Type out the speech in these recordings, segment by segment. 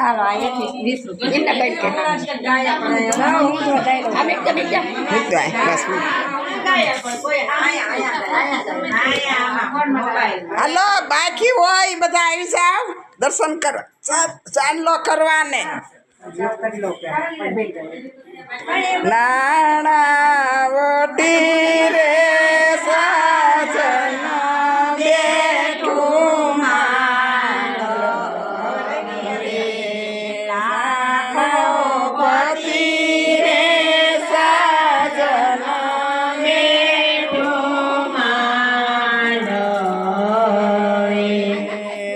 હાલો. હાલો બાકી હોય બધા આવી જાવ દર્શન કર ચાંદલો કરવાને. નાણાવટી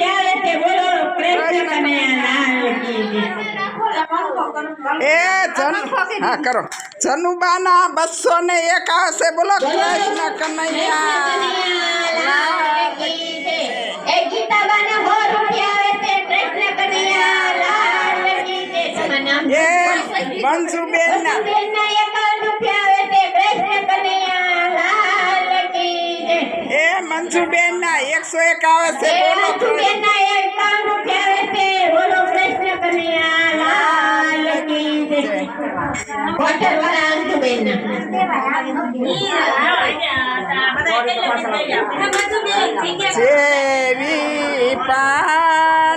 તે બોલો કૃષ્ણ કનૈયા લાલ કી જય. એ જન હા કરો. જનુબાના બસો ને એક આવશે બોલો. કૃષ્ણ કનૈયા. કનૈયા લાલ કી જય. તમારું નામ એ મંજુબેન ના એ બેન ના એકસો એક આવે છે બોલો વસુબેનના એકાવન આવે તે બોલો કૃષ્ણ કનૈયા લાલ કી જય. કોઠરવાળા અંજુબેનના. જેવી પાણીની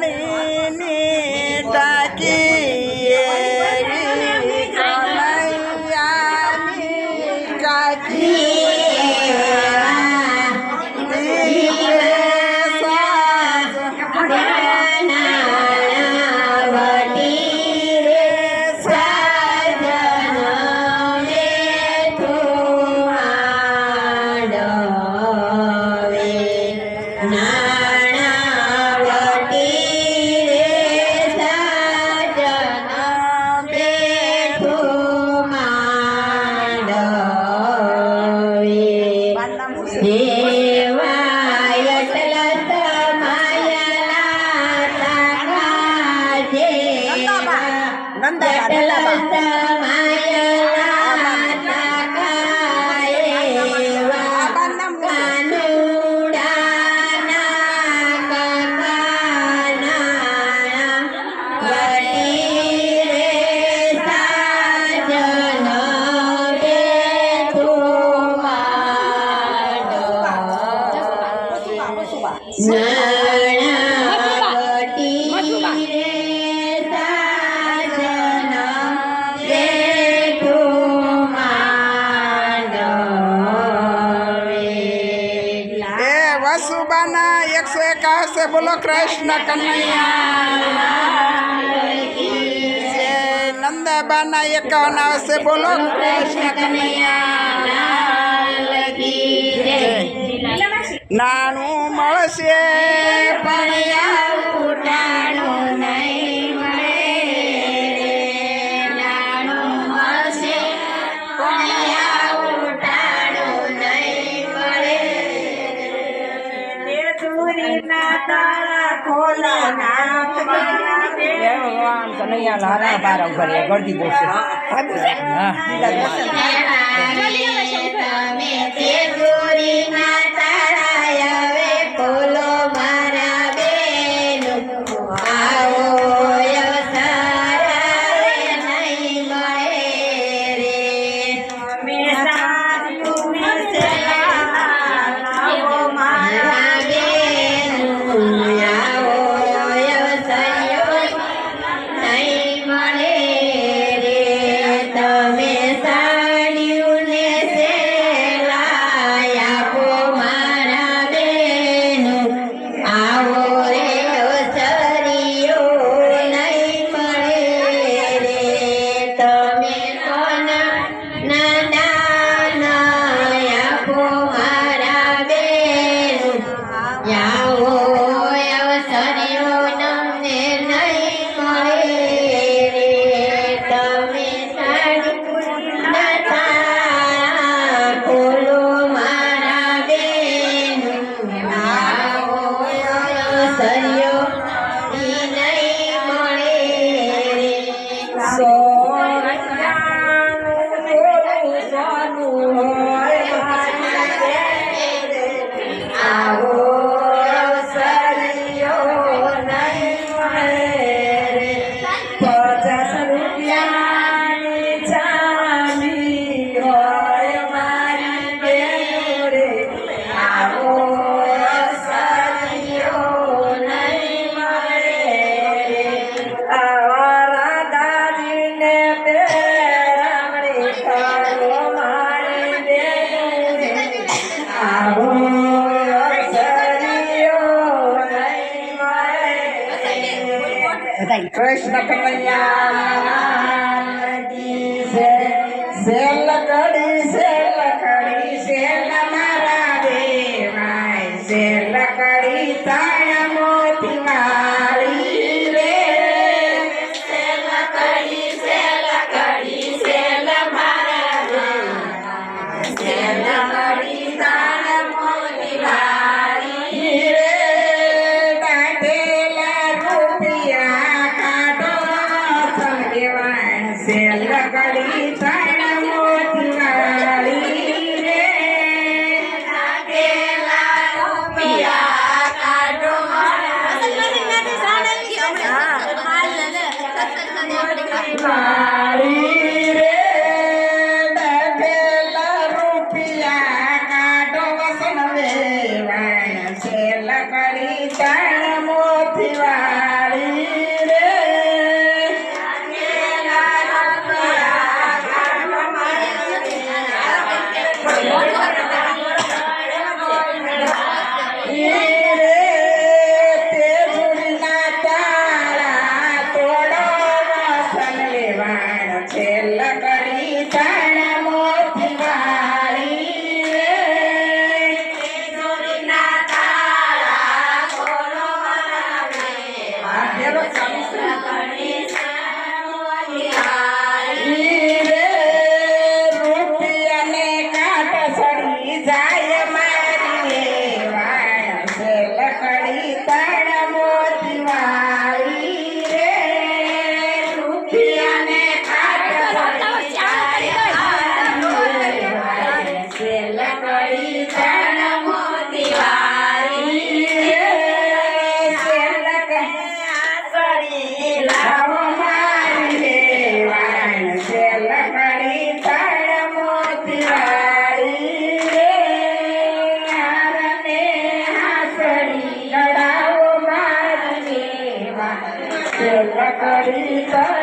વસુબાના એકસો એક આવશે બોલો કૃષ્ણ કનૈયા. નંદાબાના એકાવન આવશે બોલો કૃષ્ણ કનૈયા. નાણું મળશે. કનૈયા લારા બાર ઉભર્યા ગળતી બોલશે હા છે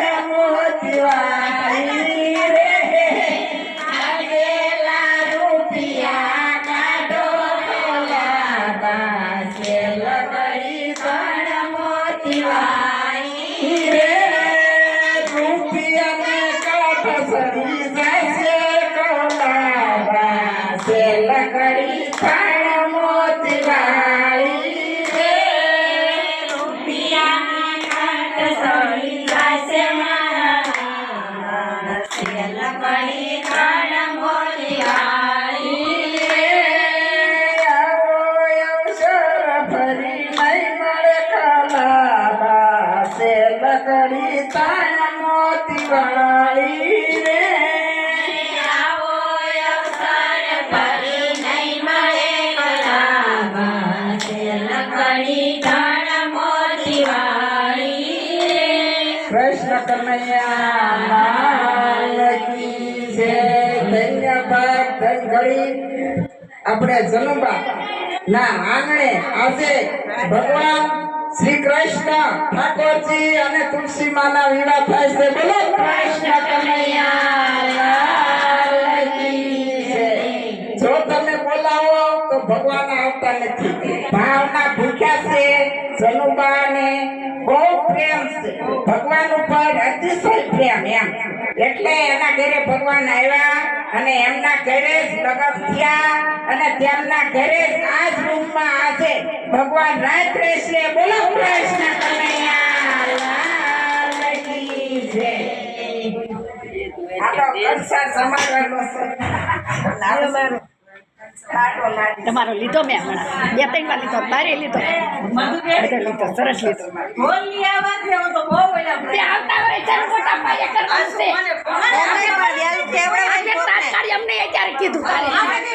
લકડી થાળ મોતી વાળી. રે રૂપિયા કાટ જાશે મારા. લકડી થાળ મોતી વાળી. રે આવો અવસર ફરી નહીં મળે કલા સે લકડી તાણ મોતી વાળી ધન્યવાદ ધનઘડી આપણે જનુબા ના આંગણે આજે ભગવાન શ્રી કૃષ્ણ ઠાકોરજી અને તુલસી માના વીણા થાય છે. બોલો. કૃષ્ણ કનૈયા જો તમે બોલાવો તો ભગવાન આવતા નથી. ભાવના જનુબાને ભગવાન ઉપર અતિશય પ્રેમ એમ. એટલે એના ઘરે ભગવાન આવ્યા અને એમના ઘરે જ લગ્ન થયા અને તેમના ઘરે જ આ જ રૂમમાં આજે ભગવાન રાત રહેશે બોલો કૃષ્ણ કનૈયા લાલ આ તો કંસાર સમારવાનો છે તમારો લીધો મેં હમણાં. બે ત્રણ વાર લીધો. બારે લીધો. બધો લીધો. સરસ લીધો. અમને અત્યારે કીધું તારે.